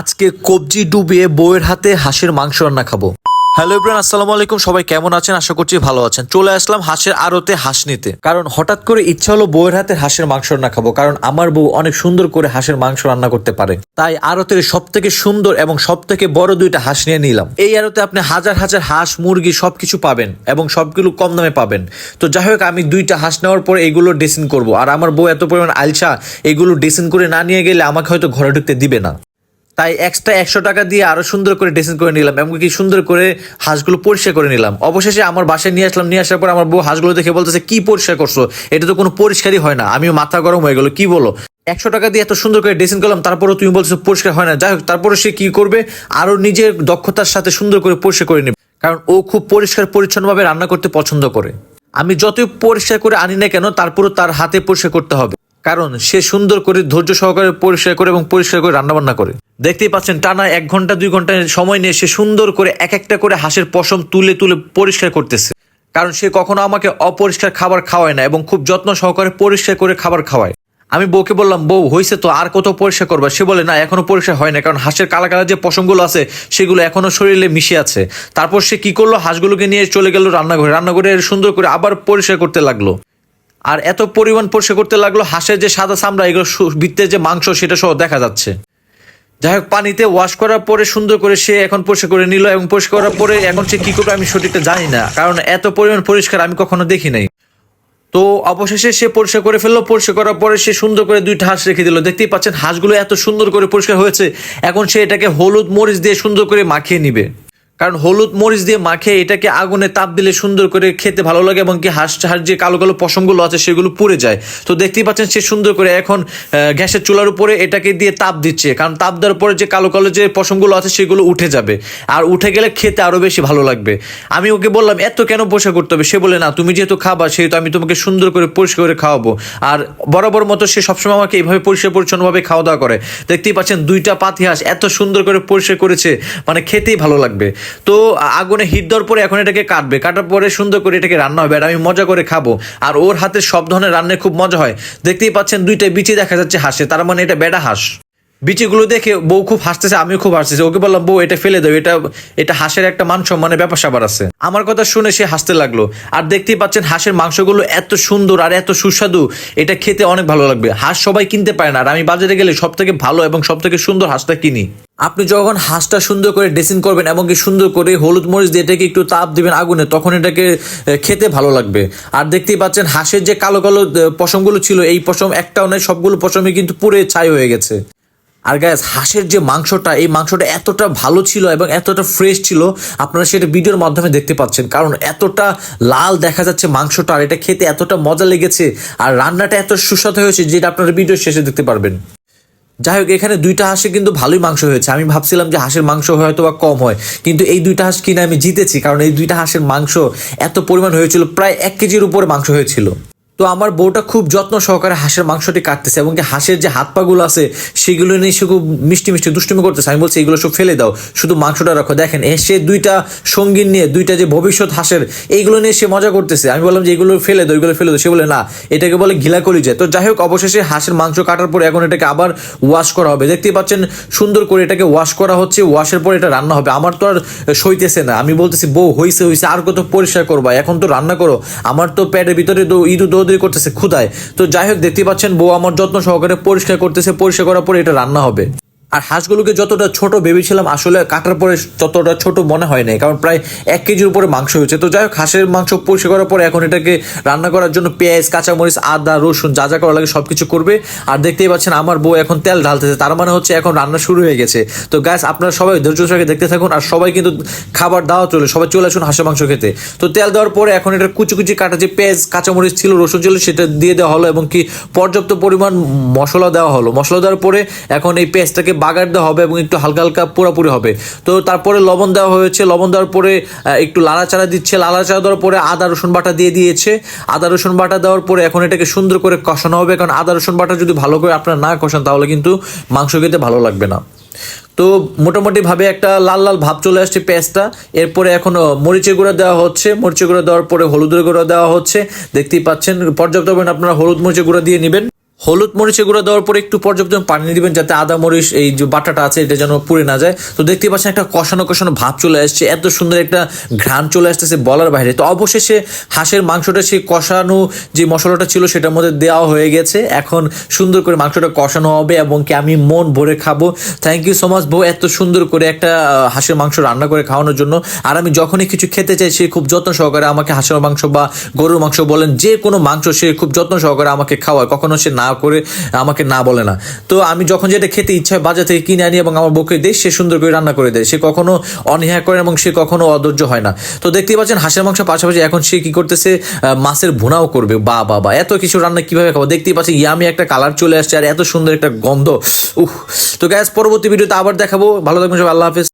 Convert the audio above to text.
আজকে কবজি ডুবিয়ে বউয়ের হাতে হাঁসের মাংস রান্না খাব। হ্যালো ইব্রান আসসালামু আলাইকুম। সবাই কেমন আছেন? আশা করছি ভালো আছেন। চলে আসলাম হাঁসের আড়তে হাঁস নিতে। কারণ হঠাৎ করে ইচ্ছা হলো বউয়ের হাতে হাঁসের মাংস রান্না খাব, কারণ আমার বউ অনেক সুন্দর করে হাঁসের মাংস রান্না করতে পারে। তাই আড়তের সব থেকে সুন্দর এবং সব থেকে বড় দুইটা হাঁস নিয়ে নিলাম। এই আড়তে আপনি হাজার হাজার হাঁস, মুরগি সবকিছু পাবেন এবং সবগুলো কম দামে পাবেন। তো যাই হোক, আমি দুইটা হাঁস নেওয়ার পর এগুলো ড্রেসিং করব। আর আমার বউ এত পরিমাণ আলসা, এগুলো ড্রেসিং করে না নিয়ে গেলে আমাকে হয়তো ঘরে ঢুকতে দিবে না। তাই এক্সট্রা একশো টাকা দিয়ে আরও সুন্দর করে ড্রেসিং করে নিলাম, এমনকি সুন্দর করে হাঁসগুলো পরিষ্কার করে নিলাম। অবশেষে আমার বাসায় নিয়ে আসলাম, নিয়ে আসার পর আমার বউ হাঁসগুলো দেখে বলতেছে, কি পরিষ্কার করছ? এটা তো কোনো পরিষ্কারই হয় না। আমিও মাথা গরম হয়ে গেলো, কি বলো? একশো টাকা দিয়ে এত সুন্দর করে ড্রেসিং করলাম তারপরে তুমি বলছো পরিষ্কার হয় না। যাই হোক তারপরে সে কি করবে? আরও নিজের দক্ষতার সাথে সুন্দর করে পরিষ্কার করে নেবে। কারণ ও খুব পরিষ্কার পরিচ্ছন্নভাবে রান্না করতে পছন্দ করে। আমি যতই পরিষ্কার করে আনি না কেন, তারপরও তার হাতে পরিষ্কার করতে হবে। কারণ সে সুন্দর করে ধৈর্য সহকারে পরিষ্কার করে এবং পরিষ্কার করে রান্নাবান্না করে। দেখতেই পাচ্ছেন, টানা এক ঘণ্টা, দুই ঘণ্টা সময় নিয়ে সে সুন্দর করে এক একটা করে হাঁসের পশম তুলে তুলে পরিষ্কার করতেছে। কারণ সে কখনো আমাকে অপরিষ্কার খাবার খাওয়ায় না এবং খুব যত্ন সহকারে পরিষ্কার করে খাবার খাওয়ায়। আমি বউকে বললাম, বউ হয়েছে তো, আর কত পরিষ্কার করবা? সে বলে, না, এখনও পরিষ্কার হয় না কারণ হাঁসের কালা কালা যে পশমগুলো আছে, সেগুলো এখনও শরীরে মিশে আছে। তারপর সে কি করল? হাঁসগুলোকে নিয়ে চলে গেল রান্নাঘরে। রান্নাঘরে সুন্দর করে আবার পরিষ্কার করতে লাগল। আর এত পরিমাণ পরিষ্কার করতে লাগল, হাঁসের যে সাদা চামড়া, এগুলো বৃত্তের যে মাংস, সেটা সহ দেখা যাচ্ছে। যাই হোক, পানিতে ওয়াশ করার পরে সুন্দর করে সে এখন পরিষ্কার করে নিল এবং পরিষ্কার করার পরে এখন সে কি করবে আমি সঠিকটা জানি না, কারণ এত পরিমাণ পরিষ্কার আমি কখনো দেখি নাই। তো অবশেষে সে পরিষ্কার করে ফেলল, পরিষ্কার করার পরে সে সুন্দর করে দুইটা হাঁস রেখে দিল। দেখতেই পাচ্ছেন, হাঁসগুলো এত সুন্দর করে পরিষ্কার হয়েছে, এখন সে এটাকে হলুদ মরিচ দিয়ে সুন্দর করে মাখিয়ে নিবে। কারণ হলুদ মরিচ দিয়ে মাখে, এটাকে আগুনে তাপ দিলে সুন্দর করে খেতে ভালো লাগে এবং কি হাঁস হাঁস যে কালো কালো পশমগুলো আছে সেগুলো পুড়ে যায়। তো দেখতেই পাচ্ছেন সে সুন্দর করে এখন গ্যাসের চুলার উপরে এটাকে দিয়ে তাপ দিচ্ছে। কারণ তাপ দেওয়ার পরে যে কালো কালো যে পশমগুলো আছে সেগুলো উঠে যাবে। আর উঠে গেলে খেতে আরও বেশি ভালো লাগবে। আমি ওকে বললাম, এত কেন পরিষ্কার করতে হবে? সে বলে, না, তুমি যেহেতু খাবা, সেহেতু আমি তোমাকে সুন্দর করে পরিষ্কার করে খাওয়াবো। আর বরাবর মতো সে সবসময় আমাকে এইভাবে পরিষ্কার পরিচ্ছন্নভাবে খাওয়া দাওয়া করে। দেখতেই পাচ্ছেন দুইটা পাতি হাঁস এত সুন্দর করে পরিষ্কার করেছে মানে খেতেই ভালো লাগবে। তো আগুনে হিট দেওয়ার পরে এখন এটাকে কাটবে। কাটার পরে সুন্দর করে এটাকে রান্না হবে আর আমি মজা করে খাব। আর ওর হাতে সব ধরনের রান্নায় খুব মজা হয়। দেখতেই পাচ্ছেন দুইটা বিচি দেখা যাচ্ছে হাঁসে। তার মানে এটা বেডা হাঁস। বিচিগুলো দেখে বউ খুব হাসতেছে, আমিও খুব হাসতেছি। ওকে বললাম, বউ, এটা ফেলে দাও, এটা এটা হাঁসের একটা মান সম্মানের ব্যাপার স্যাপার আছে। আমার কথা শুনে সে হাসতে লাগল। আর দেখতেই পাচ্ছেন হাঁসের মাংসগুলো এত সুন্দর আর এত সুস্বাদু, এটা খেতে অনেক ভালো লাগবে। হাঁস সবাই কিনতে পারে না, আর আমি বাজারে গেলে সব থেকে ভালো এবং সব থেকে সুন্দর হাঁসটা কিনি। আপনি যখন হাঁসটা সুন্দর করে ড্রেসিং করবেন এবং কি সুন্দর করে হলুদ মরিচ দিয়ে এটাকে একটু তাপ দিবেন আগুনে, তখন এটাকে খেতে ভালো লাগবে। আর দেখতেই পাচ্ছেন হাঁসের যে কালো কালো পশমগুলো ছিল, এই পশম একটাও নয়, সবগুলো পশমই কিন্তু পুরে ছাই হয়ে গেছে। আর গ্যাস হাঁসের যে মাংসটা, এই মাংসটা এতটা ভালো ছিল এবং এতটা ফ্রেশ ছিল, আপনারা সেটা ভিডিওর মাধ্যমে দেখতে পাচ্ছেন। কারণ এতটা লাল দেখা যাচ্ছে মাংসটা, আর এটা খেতে এতটা মজা লেগেছে, আর রান্নাটা এত সুস্বাদু হয়েছে যেটা আপনারা ভিডিও শেষে দেখতে পারবেন। যাই হোক, এখানে দুইটা হাঁসে কিন্তু ভালোই মাংস হয়েছে। আমি ভাবছিলাম যে হাঁসের মাংস হয়তো বা কম হয়, কিন্তু এই দুইটা হাঁস কিনে আমি জিতেছি, কারণ এই দুইটা হাঁসের মাংস এত পরিমাণ হয়েছিল, প্রায় এক কেজির উপরে মাংস হয়েছিল। তো আমার বউটা খুব যত্ন সহকারে হাঁসের মাংসটি কাটতেছে এবং কি হাঁসের যে হাত পাগুলো আছে, সেগুলো নিয়ে সে খুব মিষ্টি মিষ্টি দুষ্টুমি করতেছে। আমি বলছি, এগুলো সব ফেলে দাও, শুধু মাংসটা রাখো। দেখেন সে দুইটা সঙ্গীন নিয়ে, দুইটা যে ভবিষ্যৎ হাঁসের, এইগুলো নিয়ে সে মজা করতেছে। আমি বললাম যে, এগুলো ফেলে দাও, এগুলো ফেলে দাও। সে বলে, না, এটাকে বলে ঘিলা কলি যায় তো যাই হোক, অবশেষে হাঁসের মাংস কাটার পরে এখন এটাকে আবার ওয়াশ করা হবে। দেখতেই পাচ্ছেন, সুন্দর করে এটাকে ওয়াশ করা হচ্ছে। ওয়াশের পরে এটা রান্না হবে। আমার তো আর সইতেছে না। আমি বলতেছি, বউ, হইছে হইছে, আর কত পরিষ্কার করবা? এখন তো রান্না করো। আমার তো পেটের ভিতরে তো ইঁদু করতেছে ক্ষুদায় তো যাই হোক দেখতে পাচ্ছেন, বউ আমার যত্ন সহকারে পরিষ্কার করতেছে, পরিষ্কার করার পরে এটা রান্না হবে। আর হাঁসগুলোকে যতটা ছোট ভেবেছিলাম, আসলে কাটার পরে ততটা ছোট মনে হয় নাই, কারণ প্রায় এক কেজির উপরে মাংস হয়েছে। তো যাই হোক, হাঁসের মাংস পরিষ্কার করার পরে এখন এটাকে রান্না করার জন্য পেঁয়াজ, কাঁচামরিচ, আদা, রসুন যা যা করা লাগে সব কিছু করবে। আর দেখতেই পাচ্ছেন আমার বউ এখন তেল ঢালতেছে, তার মানে হচ্ছে এখন রান্না শুরু হয়ে গেছে। তো গ্যাস আপনারা সবাই ধৈর্য সহকারে দেখতে থাকুন আর সবাই কিন্তু খাবার দাওয়া চলে, সবাই চলে আসুন হাঁসের মাংস খেতে। তো তেল দেওয়ার পরে এখন এটা কুচি কুচি কাটা যে পেঁয়াজ, কাঁচামরিচ ছিল, রসুন ছিল, সেটা দিয়ে দেওয়া হলো এবং কি পর্যাপ্ত পরিমাণ মশলা দেওয়া হলো। মশলা দেওয়ার পরে এখন এই পেঁয়াজটাকে বাগার দেওয়া হবে এবং একটু হালকা হালকা পোড়াপুরি হবে। তো তারপরে লবণ দেওয়া হয়েছে। লবণ দেওয়ার পরে একটু লাড়াচাড়া দিচ্ছে। লাড়াচাড়া দেওয়ার পরে আদা, রসুন বাটা দিয়ে দিয়েছে। আদা, রসুন বাটা দেওয়ার পরে এখন এটাকে সুন্দর করে কষানো হবে। কারণ আদা, রসুন বাটা যদি ভালো করে আপনারা না কষান, তাহলে কিন্তু মাংস খেতে ভালো লাগবে না। তো মোটামুটি ভাবে একটা লাল লাল ভাব চলে আসছে পেঁয়াজটা। এরপরে এখন মরিচের গুঁড়া দেওয়া হচ্ছে। মরিচের গুঁড়া দেওয়ার পরে হলুদের গুঁড়া দেওয়া হচ্ছে। দেখতেই পাচ্ছেন, পর্যাপ্ত পরিমাণ আপনারা হলুদ মরিচের গুঁড়া দিয়ে নেবেন। হলুদ মরিচের গুঁড়া দেওয়ার পরে একটু পর্যাপ্ত পানি দিবেন যাতে আদা মরিচ, এই যে বাটাটা আছে, এটা যেন পুড়ে না যায়। তো দেখতে পাচ্ছেন একটা কষানো কষানো ভাব চলে আসছে, এত সুন্দর একটা ঘ্রাণ চলে আসতেছে বলার বাইরে। তো অবশেষে হাঁসের মাংসটা, সেই কষানো যে মশলাটা ছিল, সেটার মধ্যে দেওয়া হয়ে গেছে। এখন সুন্দর করে মাংসটা কষানো হবে এবং কি আমি মন ভরে খাব। থ্যাংক ইউ সো মাচ বউ, এত সুন্দর করে একটা হাঁসের মাংস রান্না করে খাওয়ানোর জন্য। আর আমি যখনই কিছু খেতে চাই, সে খুব যত্ন সহকারে আমাকে হাঁসের মাংস বা গরুর মাংস বলেন, যে কোনো মাংস সে খুব যত্ন সহকারে আমাকে খাওয়ায়। কখনো সে না করে আমাকে না বলে না। তো আমি যখন যেটা খেতে ইচ্ছা হয় বাজার থেকে কিনে আনি এবং আমার বউকে দেয় সে সুন্দর করে রান্না করে দেয়। সে কখনো অনীহা করে এবং সে কখনো অধৈর্য হয় না। তো দেখতেই পাচ্ছেন হাঁসের মাংস পাশাপাশি এখন সে কি করতেছে মাছের ভুনাও করবে। বা বা বা, এত কিছু রান্না কীভাবে খাব? দেখতেই পাচ্ছি ইয়ামি একটা কালার চলে আসছে আর এত সুন্দর একটা গন্ধ। উহ তো গ্যাস পরবর্তী ভিডিওতে আবার দেখাবো। ভালো থাকবেন সবাই, আল্লাহ হাফেজ।